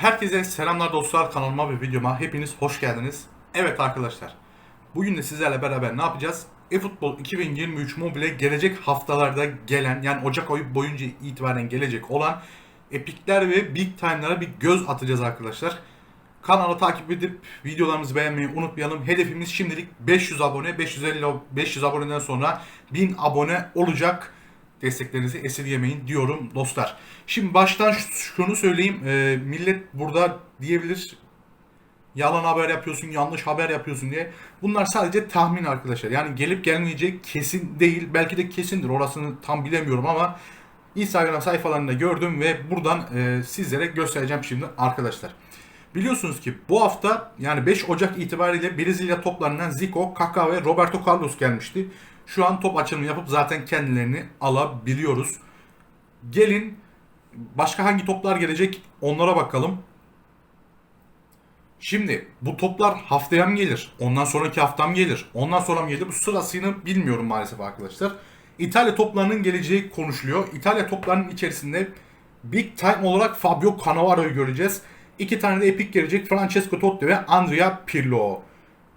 Herkese selamlar dostlar kanalıma ve videoma hepiniz hoş geldiniz. Evet arkadaşlar bugün de sizlerle beraber ne yapacağız? eFootball 2023 Mobile gelecek haftalarda gelen yani Ocak ayı boyunca itibaren gelecek olan epikler ve big time'lara bir göz atacağız arkadaşlar. Kanalı takip edip videolarımızı beğenmeyi unutmayalım. Hedefimiz şimdilik 500 abone. 550 500 aboneden sonra 1000 abone olacak. Desteklerinizi esirgemeyin diyorum dostlar. Şimdi baştan şunu söyleyeyim. Ee, millet burada diyebilir yalan haber yapıyorsun, yanlış haber yapıyorsun diye. Bunlar sadece tahmin arkadaşlar. Yani gelip gelmeyecek kesin değil. Belki de kesindir. Orasını tam bilemiyorum ama Instagram sayfalarında gördüm ve buradan e, sizlere göstereceğim şimdi arkadaşlar. Biliyorsunuz ki bu hafta yani 5 Ocak itibariyle Brezilya toplarından Zico, Kaká ve Roberto Carlos gelmişti. Şu an top açılımı yapıp zaten kendilerini alabiliyoruz. Gelin başka hangi toplar gelecek onlara bakalım. Şimdi bu toplar haftaya mı gelir? Ondan sonraki hafta mı gelir? Ondan sonra mı gelir? Bu sırasını bilmiyorum maalesef arkadaşlar. İtalya toplarının geleceği konuşuluyor. İtalya toplarının içerisinde big time olarak Fabio Cannavaro'yu göreceğiz. İki tane de epik gelecek. Francesco Totti ve Andrea Pirlo.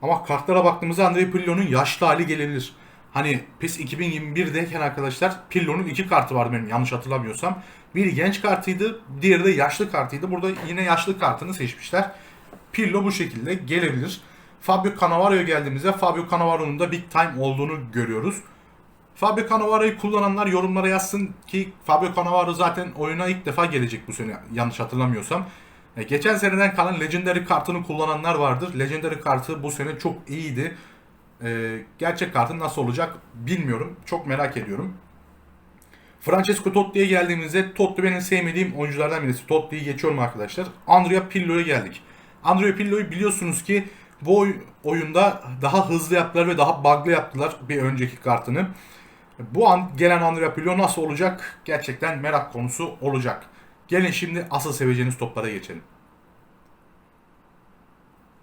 Ama kartlara baktığımızda Andrea Pirlo'nun yaşlı hali gelebilir. Hani PES 2021'deyken arkadaşlar Pirlo'nun iki kartı vardı benim yanlış hatırlamıyorsam. Biri genç kartıydı, diğeri de yaşlı kartıydı. Burada yine yaşlı kartını seçmişler. Pirlo bu şekilde gelebilir. Fabio Cannavaro'ya geldiğimizde Fabio Cannavaro'nun da big time olduğunu görüyoruz. Fabio Cannavaro'yu kullananlar yorumlara yazsın ki Fabio Cannavaro zaten oyuna ilk defa gelecek bu sene yanlış hatırlamıyorsam. E, geçen seneden kalan Legendary kartını kullananlar vardır. Legendary kartı bu sene çok iyiydi. E, gerçek kartı nasıl olacak bilmiyorum. Çok merak ediyorum. Francesco Totti'ye geldiğimizde Totti benim sevmediğim oyunculardan birisi. Totti'yi geçiyorum arkadaşlar. Andrea Pirlo'ya geldik. Andrea Pirlo'yu biliyorsunuz ki bu oy- oyunda daha hızlı yaptılar ve daha bug'lı yaptılar bir önceki kartını. Bu an gelen Andrea Pirlo nasıl olacak? Gerçekten merak konusu olacak. Gelin şimdi asıl seveceğiniz toplara geçelim.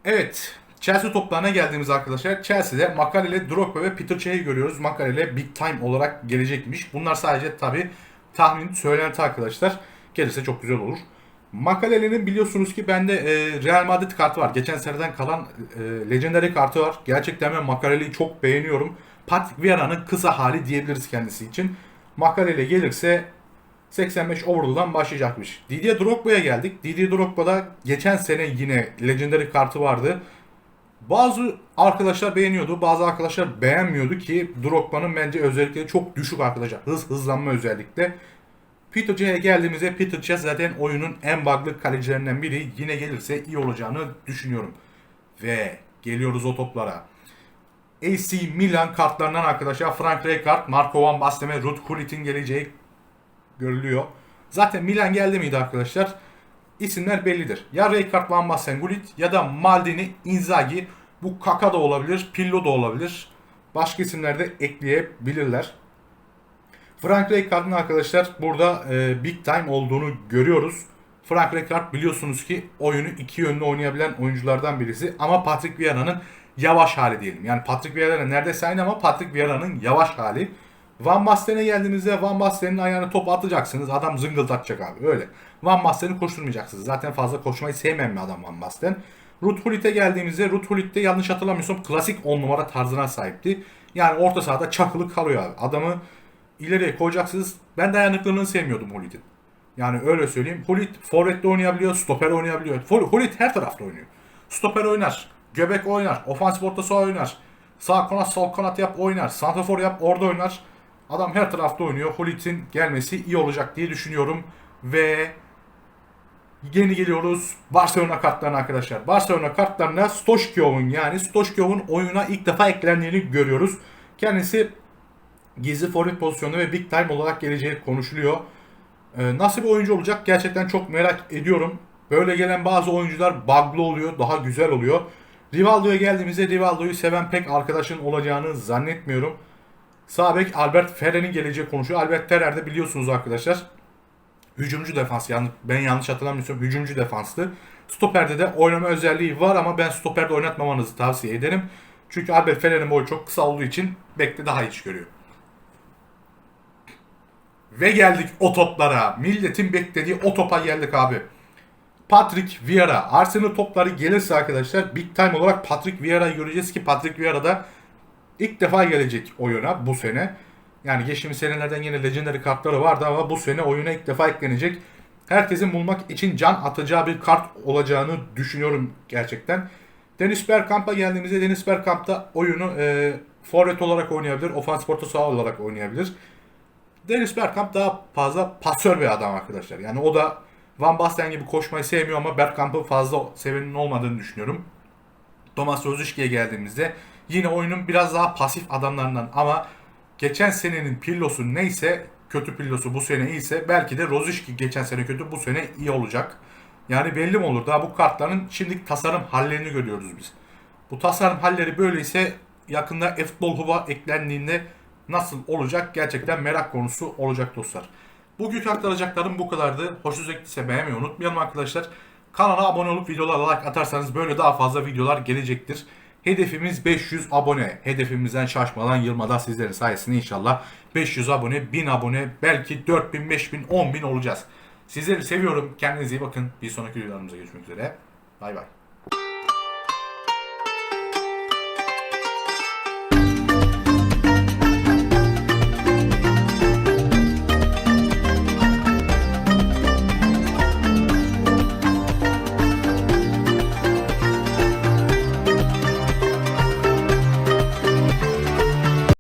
Evet, Chelsea toplarına geldiğimiz arkadaşlar. Chelsea'de Makalele, Drogba ve Peter Cech'i görüyoruz. Makalele big time olarak gelecekmiş. Bunlar sadece tabi tahmin, söylenti arkadaşlar. Gelirse çok güzel olur. Makalele'nin biliyorsunuz ki bende e, Real Madrid kartı var. Geçen seneden kalan e, Legendary kartı var. Gerçekten ben Makalele'yi çok beğeniyorum. Patrick Vieira'nın kısa hali diyebiliriz kendisi için. Makalele gelirse 85 overall'dan başlayacakmış. Didier Drogba'ya geldik. Didier Drogba'da geçen sene yine Legendary kartı vardı. Bazı arkadaşlar beğeniyordu, bazı arkadaşlar beğenmiyordu ki Drogba'nın bence özellikleri çok düşük arkadaşlar. Hız, hızlanma özellikle. Peter Cech'e geldiğimizde Peter Cech zaten oyunun en bug'lı kalecilerinden biri. Yine gelirse iyi olacağını düşünüyorum. Ve geliyoruz o toplara. AC Milan kartlarından arkadaşlar Frank Rijkaard, Marco Van Basten ve Ruud Gullit'in geleceği görülüyor. Zaten Milan geldi miydi arkadaşlar? İsimler bellidir. Ya Rijkaard, Van Basten, Gullit ya da Maldini, Inzaghi. Bu Kaka da olabilir, Pillo da olabilir. Başka isimler de ekleyebilirler. Frank Rijkaard'ın arkadaşlar burada e, big time olduğunu görüyoruz. Frank Rijkaard biliyorsunuz ki oyunu iki yönlü oynayabilen oyunculardan birisi ama Patrick Vieira'nın yavaş hali diyelim. Yani Patrick Vieira neredeyse aynı ama Patrick Vieira'nın yavaş hali. Van Basten'e geldiğimizde Van Basten'in ayağına top atacaksınız. Adam zıngıldatacak abi öyle. Van Basten'i koşturmayacaksınız. Zaten fazla koşmayı sevmeyen bir adam Van Basten. Ruth Hullit'e geldiğimizde Ruth Hullit'te yanlış hatırlamıyorsam klasik 10 numara tarzına sahipti. Yani orta sahada çakılı kalıyor abi. Adamı ileriye koyacaksınız. Ben dayanıklılığını sevmiyordum Hullit'in. Yani öyle söyleyeyim. Hullit forvette oynayabiliyor, stoper oynayabiliyor. Hullit her tarafta oynuyor. Stoper oynar, göbek oynar, ofansif orta saha oynar. Sağ kanat, sol kanat yap oynar. Santrafor yap orada oynar. Adam her tarafta oynuyor. Hullit'in gelmesi iyi olacak diye düşünüyorum. Ve yeni geliyoruz Barcelona kartlarına arkadaşlar. Barcelona kartlarına Stoşkiov'un yani Stoşkiov'un oyuna ilk defa eklendiğini görüyoruz. Kendisi gizli forvet pozisyonu ve big time olarak geleceği konuşuluyor. Ee, nasıl bir oyuncu olacak gerçekten çok merak ediyorum. Böyle gelen bazı oyuncular bug'lı oluyor, daha güzel oluyor. Rivaldo'ya geldiğimizde Rivaldo'yu seven pek arkadaşın olacağını zannetmiyorum. Sağ bek Albert Ferrer'in geleceği konuşuyor. Albert Ferrer de biliyorsunuz arkadaşlar hücumcu defans. Yani ben yanlış hatırlamıyorsam hücumcu defanstı. Stoperde de oynama özelliği var ama ben stoperde oynatmamanızı tavsiye ederim. Çünkü Albert Ferrer'in boyu çok kısa olduğu için bekle daha iş görüyor. Ve geldik o toplara. Milletin beklediği o topa geldik abi. Patrick Vieira. Arsenal topları gelirse arkadaşlar big time olarak Patrick Vieira'yı göreceğiz ki Patrick Vieira da ilk defa gelecek oyuna bu sene. Yani geçtiğimiz senelerden yine legendary kartları vardı ama bu sene oyuna ilk defa eklenecek. Herkesin bulmak için can atacağı bir kart olacağını düşünüyorum gerçekten. Dennis Bergkamp'a geldiğimizde Dennis Bergkamp da oyunu e, forvet olarak oynayabilir, ofans porta saha olarak oynayabilir. Dennis Bergkamp daha fazla pasör bir adam arkadaşlar. Yani o da Van Basten gibi koşmayı sevmiyor ama Bergkamp'ın fazla sevenin olmadığını düşünüyorum. Thomas Rozicki'ye geldiğimizde yine oyunun biraz daha pasif adamlarından ama geçen senenin pillosu neyse kötü pillosu bu sene iyiyse belki de Rozicki geçen sene kötü bu sene iyi olacak. Yani belli mi olur? Daha bu kartların şimdi tasarım hallerini görüyoruz biz. Bu tasarım halleri böyleyse yakında e-futbol hava eklendiğinde nasıl olacak gerçekten merak konusu olacak dostlar. Bugünkü aktaracaklarım bu kadardı. Hoşunuza gittiyse beğenmeyi unutmayalım arkadaşlar. Kanala abone olup videolara like atarsanız böyle daha fazla videolar gelecektir. Hedefimiz 500 abone. Hedefimizden şaşmadan yılmadan sizlerin sayesinde inşallah 500 abone, 1000 abone, belki 4000, 5000, 10000 olacağız. Sizleri seviyorum. Kendinize iyi bakın. Bir sonraki videolarımıza görüşmek üzere. Bay bay.